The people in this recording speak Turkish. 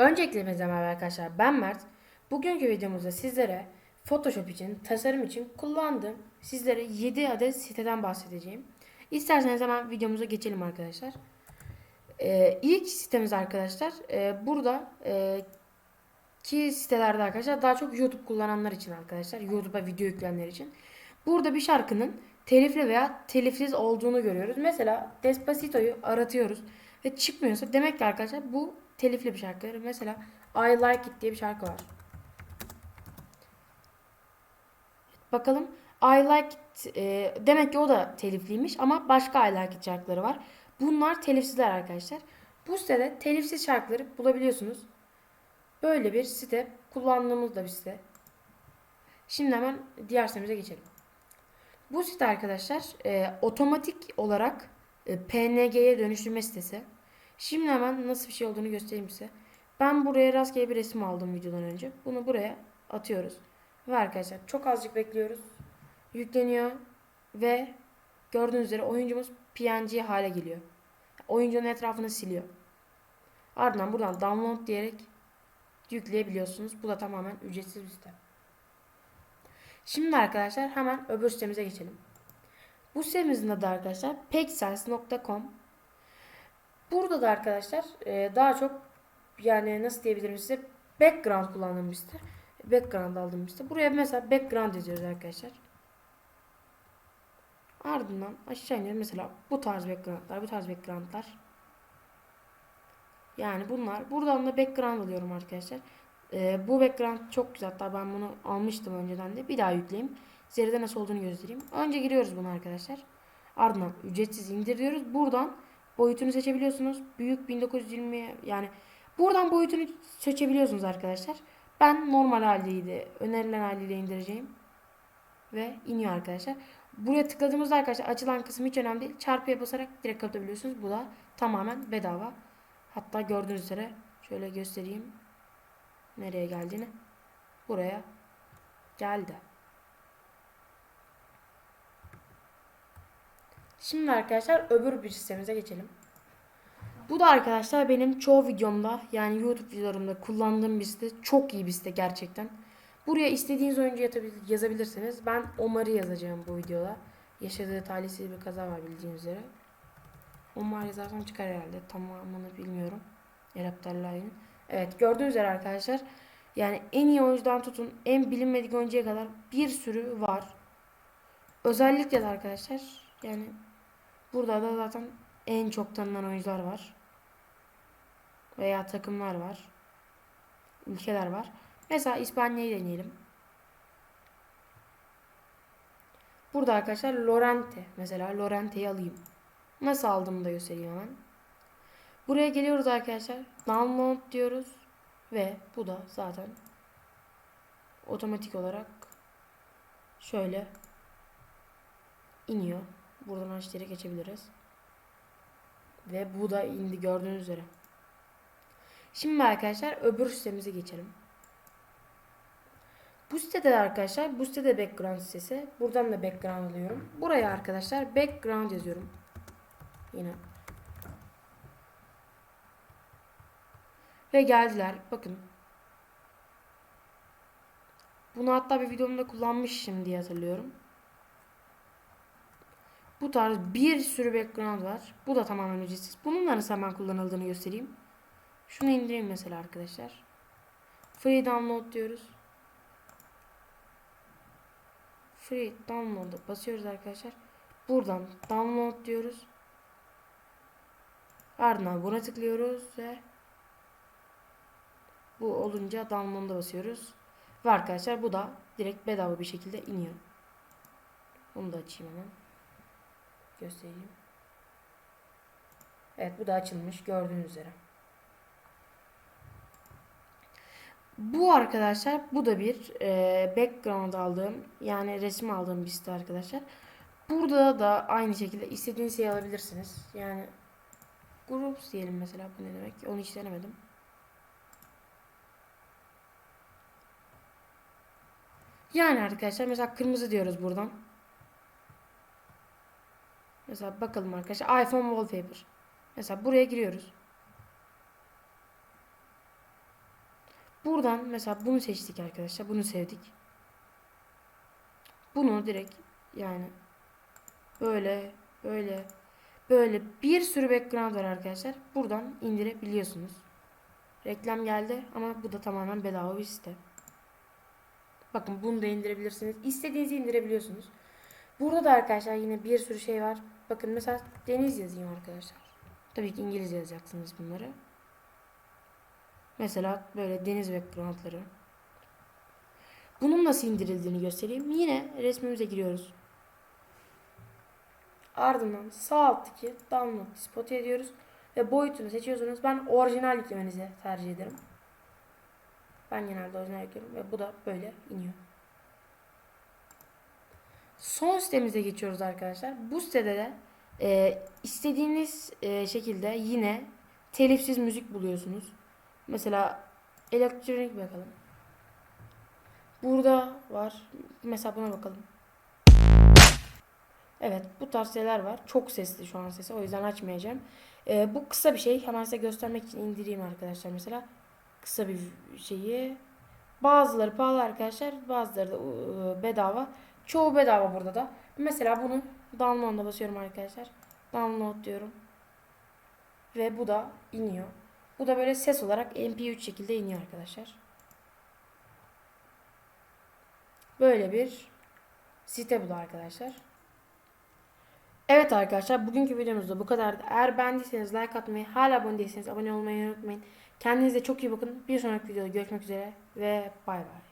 Öncelikle merhaba arkadaşlar ben Mert. Bugünkü videomuzda sizlere Photoshop için, tasarım için kullandığım sizlere 7 adet siteden bahsedeceğim. İsterseniz hemen videomuza geçelim arkadaşlar. Ee, ilk sitemiz arkadaşlar e, burada e, ki sitelerde arkadaşlar daha çok YouTube kullananlar için arkadaşlar YouTube'a video yükleyenler için. Burada bir şarkının telifli veya telifsiz olduğunu görüyoruz. Mesela Despacito'yu aratıyoruz ve çıkmıyorsa demek ki arkadaşlar bu telifli bir şarkı. Mesela I Like It diye bir şarkı var. Bakalım I Like It e, demek ki o da telifliymiş ama başka I Like It şarkıları var. Bunlar telifsizler arkadaşlar. Bu sitede telifsiz şarkıları bulabiliyorsunuz. Böyle bir site kullandığımız da bir site. Şimdi hemen diğer sitemize geçelim. Bu site arkadaşlar e, otomatik olarak e, PNG'ye dönüştürme sitesi. Şimdi hemen nasıl bir şey olduğunu göstereyim size. Ben buraya rastgele bir resim aldım videodan önce. Bunu buraya atıyoruz. Ve arkadaşlar çok azıcık bekliyoruz. Yükleniyor ve gördüğünüz üzere oyuncumuz PNG hale geliyor. Oyuncunun etrafını siliyor. Ardından buradan download diyerek yükleyebiliyorsunuz. Bu da tamamen ücretsiz bir site. Şimdi arkadaşlar hemen öbür sitemize geçelim. Bu sitemizin adı arkadaşlar pexels.com Burada da arkadaşlar e, daha çok yani nasıl diyebilirim size background kullandığım bir site. Background aldığım bir site. Buraya mesela background yazıyoruz arkadaşlar. Ardından aşağı iniyoruz. Mesela bu tarz backgroundlar, bu tarz backgroundlar. Yani bunlar. Buradan da background alıyorum arkadaşlar. Ee, bu background çok güzel. Hatta ben bunu almıştım önceden de. Bir daha yükleyeyim. Zeride nasıl olduğunu göstereyim. Önce giriyoruz bunu arkadaşlar. Ardından ücretsiz indiriyoruz. Buradan boyutunu seçebiliyorsunuz. Büyük 1920 yani buradan boyutunu seçebiliyorsunuz arkadaşlar. Ben normal haliyle önerilen haliyle indireceğim. Ve iniyor arkadaşlar. Buraya tıkladığımızda arkadaşlar açılan kısım hiç önemli değil. Çarpıya basarak direkt kapatabiliyorsunuz. Bu da tamamen bedava. Hatta gördüğünüz üzere şöyle göstereyim. Nereye geldiğini. Buraya geldi. Şimdi arkadaşlar öbür bir sitemize geçelim. Bu da arkadaşlar benim çoğu videomda yani YouTube videolarımda kullandığım bir site. Çok iyi bir site gerçekten. Buraya istediğiniz oyuncu yazabilirsiniz. Ben Omar'ı yazacağım bu videoda. Yaşadığı talihsiz bir kaza var bildiğiniz üzere. Omar yazarsam çıkar herhalde. Tamamını bilmiyorum. Erap. Evet gördüğünüz üzere arkadaşlar. Yani en iyi oyuncudan tutun en bilinmedik oyuncuya kadar bir sürü var. Özellikle de arkadaşlar yani burada da zaten en çok tanınan oyuncular var. Veya takımlar var. Ülkeler var. Mesela İspanya'yı deneyelim. Burada arkadaşlar Lorente. Mesela Lorente'yi alayım. Nasıl aldığımı da göstereyim hemen. Buraya geliyoruz arkadaşlar. Download diyoruz. Ve bu da zaten otomatik olarak şöyle iniyor. Buradan açtıra geçebiliriz. Ve bu da indi gördüğünüz üzere. Şimdi arkadaşlar öbür sitemize geçelim. Bu sitede arkadaşlar bu sitede background sitesi. Buradan da background alıyorum. Buraya arkadaşlar background yazıyorum. Yine. Ve geldiler. Bakın. Bunu hatta bir videomda kullanmışım diye hatırlıyorum. Bu tarz bir sürü background var. Bu da tamamen ücretsiz. Bunun nasıl hemen kullanıldığını göstereyim. Şunu indireyim mesela arkadaşlar. Free download diyoruz. Free download'a basıyoruz arkadaşlar. Buradan download diyoruz. Ardından buna tıklıyoruz ve bu olunca download'a basıyoruz. Ve arkadaşlar bu da direkt bedava bir şekilde iniyor. Bunu da açayım hemen. Göstereyim. Evet bu da açılmış gördüğünüz üzere. Bu arkadaşlar bu da bir e, background aldığım yani resim aldığım bir site arkadaşlar. Burada da aynı şekilde istediğiniz şeyi alabilirsiniz. Yani groups diyelim mesela bu ne demek onu hiç denemedim. Yani arkadaşlar mesela kırmızı diyoruz buradan. Mesela bakalım arkadaşlar iPhone wallpaper. Mesela buraya giriyoruz. Buradan mesela bunu seçtik arkadaşlar. Bunu sevdik. Bunu direkt yani böyle böyle böyle bir sürü background var arkadaşlar. Buradan indirebiliyorsunuz. Reklam geldi ama bu da tamamen bedava bir site. Bakın bunu da indirebilirsiniz. İstediğinizi indirebiliyorsunuz. Burada da arkadaşlar yine bir sürü şey var. Bakın mesela deniz yazayım arkadaşlar. Tabii ki İngilizce yazacaksınız bunları. Mesela böyle deniz backgroundları. Bunun nasıl indirildiğini göstereyim. Yine resmimize giriyoruz. Ardından sağ alttaki download spot ediyoruz. Ve boyutunu seçiyorsunuz. Ben orijinal yüklemenizi tercih ederim. Ben genelde orijinal yüklüyorum. Ve bu da böyle iniyor. Son sitemize geçiyoruz arkadaşlar. Bu sitede de e, istediğiniz e, şekilde yine telifsiz müzik buluyorsunuz. Mesela elektronik bakalım. Burada var. Mesela buna bakalım. Evet bu tarz şeyler var. Çok sesli şu an sesi. O yüzden açmayacağım. Ee, bu kısa bir şey. Hemen size göstermek için indireyim arkadaşlar mesela. Kısa bir şeyi. Bazıları pahalı arkadaşlar. Bazıları da ıı, bedava. Çoğu bedava burada da. Mesela bunu download'a basıyorum arkadaşlar. Download diyorum. Ve bu da iniyor. Bu da böyle ses olarak MP3 şekilde iniyor arkadaşlar. Böyle bir site bu da arkadaşlar. Evet arkadaşlar bugünkü videomuz da bu kadardı. Eğer beğendiyseniz like atmayı, hala abone değilseniz abone olmayı unutmayın. Kendinize çok iyi bakın. Bir sonraki videoda görüşmek üzere ve bay bay.